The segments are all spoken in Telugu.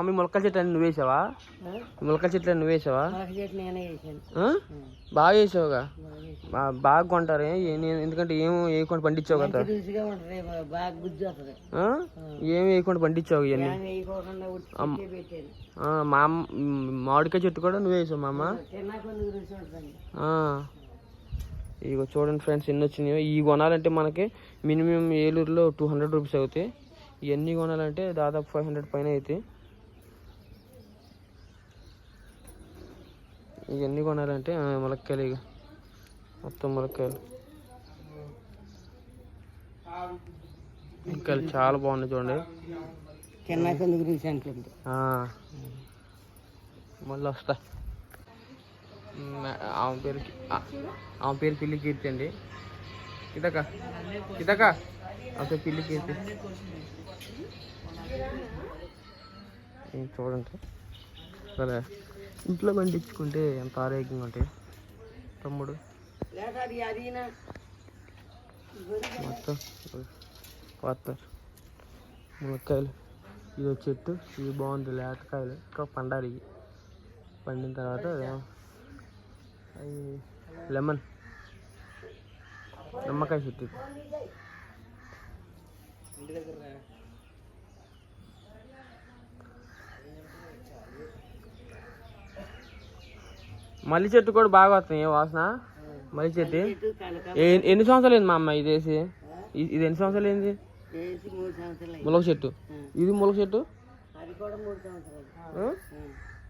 మమ్మీ మొలకల చెట్లు అన్ని నువ్వు వేసావా మొలకల చెట్లు అన్ని నువ్వు వేసావా మొలక చెట్టు నేనే వేసాను. ఆ? బాగా వేసావుగా? బాగా కొంటారు? ఎందుకంటే ఏం వేయకుండా పండించావు కదా? ఏం వేయకుండా పండించావు ఇవన్నీ? మా మామిడికాయ చెట్టు కూడా నువ్వు వేసావు మా అమ్మ తిన్నా కొద్దిగా రుచి ఉంటుంది ఆ. ఇగో చూడండి ఫ్రెండ్స్ ఎన్ని వచ్చినాయో. ఈ కొనాలంటే మనకి మినిమం ఏలూరులో టూ హండ్రెడ్ రూపీస్ అవుతాయి. ఇవన్నీ కొనాలంటే దాదాపు ఫైవ్ హండ్రెడ్ పైన అవుతాయి. ఇవన్నీ కొనాలంటే ములక్కాయలు ఇక మొత్తం ములక్కాయలు. ములక్కాయలు చాలా బాగున్నాయి చూడండి. మళ్ళీ వస్తా. ఆమె పేరుకి ఆ- ఆమె పేరు పిల్లి కీర్తి అండి. ఇదక ఇదక ఆమె పేరు పిల్లి కీర్తి. చూడండి. సరే. ఇంట్లో పండించుకుంటే ఎంత ఆరోగ్యంగా ఉంటాయి? తమ్ముడు? మొత్తం పోతారు మునక్కాయలు. ఇది చెట్టు ఇది బాగుంది లేతకాయలు. ఇంకా పండాలి పండిన తర్వాత అవి లెమన్. నిమ్మకాయ చెట్టు మల్లి చెట్టు కూడా బాగా వస్తుంది వాసన? మల్లి చెట్టు. ఎన్ని సంవత్సరాలు అయింది మా అమ్మ ఇది వేసి? ఇది ఎన్ని సంవత్సరాలు అయింది. ములక చెట్టు. ఇది ములక చెట్టు.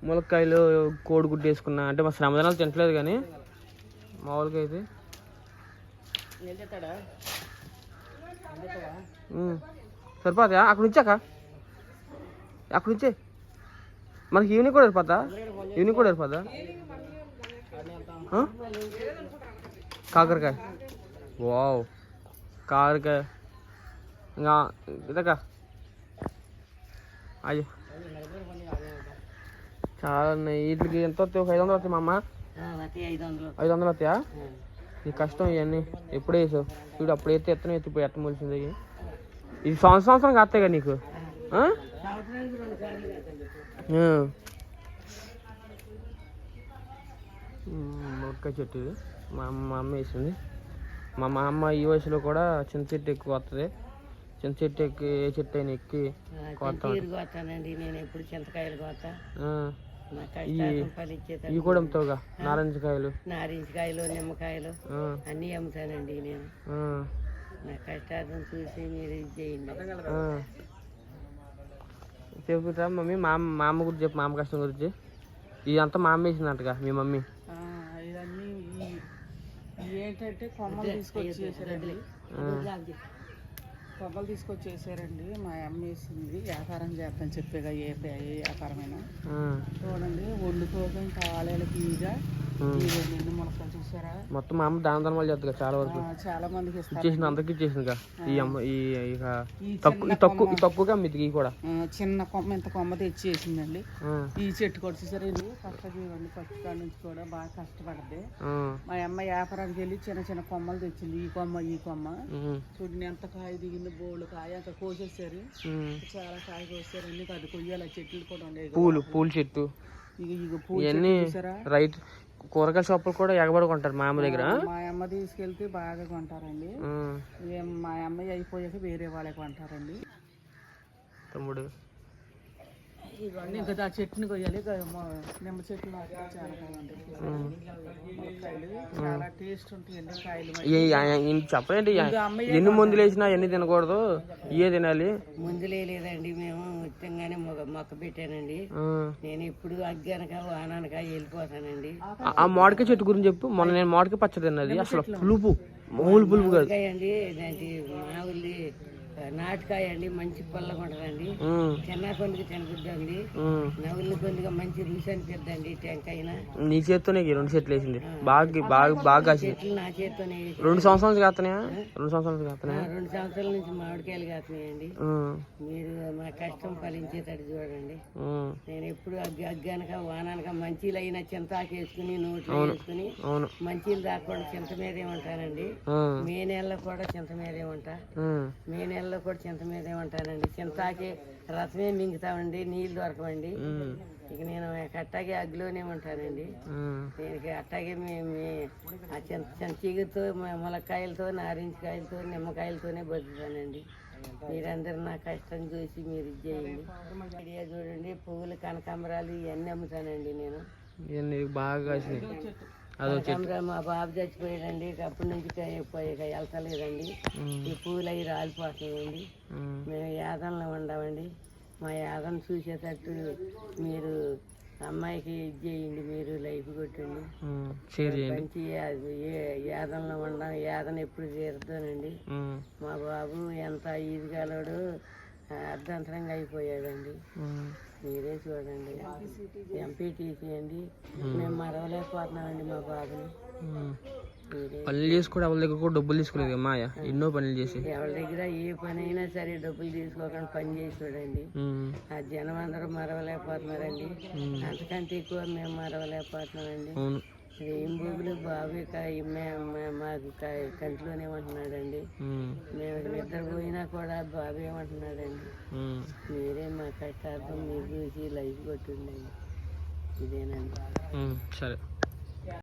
ములక్కాయలు కోడిగుడ్డు వేసుకున్నా. అంటే మా శ్రమదనాలు తింటలేదు కానీ. మామూలుగా అయితే. సరిపోతా అక్కడ ఉంచాక అక్కడ ఉంచే మనకి ఈవినింగ్ కూడా సరిపోతా? ఈవినింగ్ కూడా సరిపోతా? కాకరకాయ. వావ్. కాకరకాయ. ఇంకా ఇదక అయ్యో. చాలా ఉన్నాయి. వీటికి ఎంత వస్తాయి? ఒక ఐదు వందలు వస్తాయి మా అమ్మ ఐదు వందలు వస్తాయా. ఈ కష్టం ఇవన్నీ. ఎప్పుడే వేసావు చూడు అప్పుడు ఎత్తే ఎత్తనే ఎత్తి ఇప్పుడు ఎత్తమోల్సింది ఇవి. ఇది. సంవత్సరం సంవత్సరం కాస్తాయి కదా నీకు ఆ? సంవత్సరానికి రెండు సార్లు కట్టండి. ఆ. ఉమ్, మునక్కాయ చెట్టు. ఇది మా అమ్మ మా అమ్మ వేసింది. మా మా అమ్మ ఈ వయసులో కూడా చింత చెట్టు ఎక్కువ వస్తుంది చింత చెట్టు ఎక్కి ఏ చెట్టు అయినా ఎక్కి ఆ, కోత చింతీరు కోస్తానండి నేను ఎప్పుడు చింతకాయలు కోతా ఇవి కూడా అమ్ముతావుగా? నారింజకాయలు నారింజకాయలు నిమ్మకాయలు ఆ, అన్నీ అమ్ముతానండి నేను. నా కష్టాలను చూసి మీరు ఇది చేయండి. మమ్మీ. మా అమ్మ మా అమ్మ గురించి చెప్పు మా అమ్మ కష్టం గురించి. ఇదంతా మా అమ్మ వేసిందంటగా మీ మమ్మీ. ఏంటంటే కొమ్మలు తీసుకొచ్చి చేశారండి కొమ్మలు తీసుకొచ్చి చేశారండి మా అమ్మ వేసింది. వ్యాపారం చేద్దాం చెప్పేగా ఏ ఏ వ్యాపారమైనా. చూడండి వండుకోవడం. ఈ నిండు మొలకలు చూసారా? మొత్తం మా అమ్మ దాన ధర్మాలు చేద్దాం చాలా వరకు. చాలా మందికి ఇచ్చేసింది అందరికి ఇచ్చేసింది ఈ అమ్మ ఈ ఇక తక్కువ తక్కువ తక్కువగా అమ్మిద్ది ఈ కూడా. చిన్న కొమ్మ ఇంత కొమ్మ తెచ్చి వేసిందండి ఆ, ఈ చెట్టు కూడా చూసారా ఇది? ఫస్ట్ కాడ నుంచి కూడా బాగా కష్టపడద్ది మా అమ్మ వ్యాపారానికి వెళ్ళి చిన్న చిన్న కొమ్మలు తెచ్చింది. ఈ కొమ్మ ఈ కొమ్మ. చూడండి ఎంత కాయ దిగింది బోళ్ళు కాయ కోసేసారు. చాలా కాయ కోసారు అన్ని అది కొయ్యాలి. చెట్లు కూడా ఉండేవి పూలు పూల చెట్టు. ఇక ఇక పూలు ఇవన్నీ రైతు కూరగాయల షాపులు కూడా ఎగబడుకుంటారు మా అమ్మ దగ్గర. మా అమ్మ తీసుకెళ్తే బాగా కొంటారండి. మా అమ్మాయి అయిపోయాక వేరే వాళ్ళకి కొంటారండి. తమ్ముడు. ఇంకా ఆ చెట్టుని కొయ్యాలి. నిమ్మ చెట్లు నాటితే చాలా టేస్ట్ చెప్పండి ఎన్ని మందులు వేసినా ఎన్ని తినకూడదు. ఇవే తినాలి? మందులే లేదండి. మేము ఉచితంగానే మొగ మొక్క పెట్టానండి. నేను ఇప్పుడు అగ్గనక వాననక వెళ్ళిపోతానండి. ఆ- మామిడికాయ చెట్టు గురించి చెప్పు. మొన్న నేను మామిడికాయ పచ్చడి తిన్నది. అసలు పులుపు. మామూలు పులుపు కాదు. అండి నాటుకాయ అండి మంచి ఉంటుందండి ఉమ్, చిన్న కొద్దిగా తినబుద్దండి ఉమ్. నవ్వులు కొద్దిగా మంచి రుచి అనిపిద్దండి టెంకాయన. నీ చేత్తోనే రెండు చెట్లు వేసింది. బాగా బాగా బాగా చెట్లు నా చేత్తోనే రెండు సంవత్సరాల నుంచి కాస్తున్నాయా రెండు సంవత్సరాల నుంచి కాస్తున్నాయా రెండు సంవత్సరాల నుంచి మామిడికాయలు కాస్తున్నాయండి మీరు మా కష్టం ఫలించేటట్టు చూడండి. నేను ఎప్పుడు అగ్గి అగ్గనక వాననక మంచీలు అయినా చింతాకు వేసుకుని నోట్లో వేసుకుని మంచీలు దాక్కుండా చింత మీదే ఉంటానండి. మే నెలలో కూడా చింత మీదే ఉంటా. మే నెలలో కూడా చింత మీదే ఉంటానండి. చింతాకి రసమే మింగుతామండి నీళ్ళు దొరకవండి. ఉమ్, ఇక నేను అట్టాగే అగ్గిలోనే ఉంటానండి. దీనికి అట్టాగే మేము ఆ చింత మ- ములక్కాయలతో నారింజకాయలతో నిమ్మకాయలతోనే బతుకుతానండి. మీరందరూ నా కష్టం చూసి మీరు ఇది చేయండి. ఐడియా చూడండి పువ్వులు కనకాంబరాలు ఇవన్నీ అమ్ముతానండి నేను. ఇవన్నీ బాగా కాసినాయి. మా బాబు చచ్చిపోయాడండి. అప్పటి నుంచి వెళ్తలేదండి. ఈ పువ్వులు అవి రాలిపోతున్నాయండి. మేము. యాదంలో ఉండమండి. మా యాదం చూసేటట్టు మీరు అమ్మాయికి ఇది చేయండి మీరు లైఫ్ కొట్టండి. ఉమ్, షేర్ చేయండి. మంచి యా- ఏ- యాదంలో ఉండం యాదన ఎప్పుడు తీరుతానండి మా బాబు ఎంత ఈదిగాలోడు అర్ధంతరంగా అయిపోయాడండి మీరే చూడండి. ఎంపీటీసీ అండి. మేము మరవలేకపోతున్నామండి మా. మీరే పనులు చేసుకోవడం వాళ్ళ దగ్గర కూడా డబ్బులు తీసుకోలేదు మాయ? ఎన్నో పనులు చేసి. ఎవరి దగ్గర ఏ పని అయినా సరే డబ్బులు తీసుకోకుండా పని చేసి చూడండి. ఉమ్, ఆ జనం అందరూ మరవలేకపోతున్నారండి. అంతకంటే ఎక్కువ మేము మరవలేకపోతున్నామండి. ఏం బుగులు బాబు మే- మే- మాకు కంట్లోనే ఉంటున్నాడండి మేము నిద్ర పోయినా కూడా బాబు ఏమంటున్నాడండి. మీరే మా కష్టార్థం మీరు చూసి లైఫ్ కొట్టుండండి. ఇదేనండి. సరే.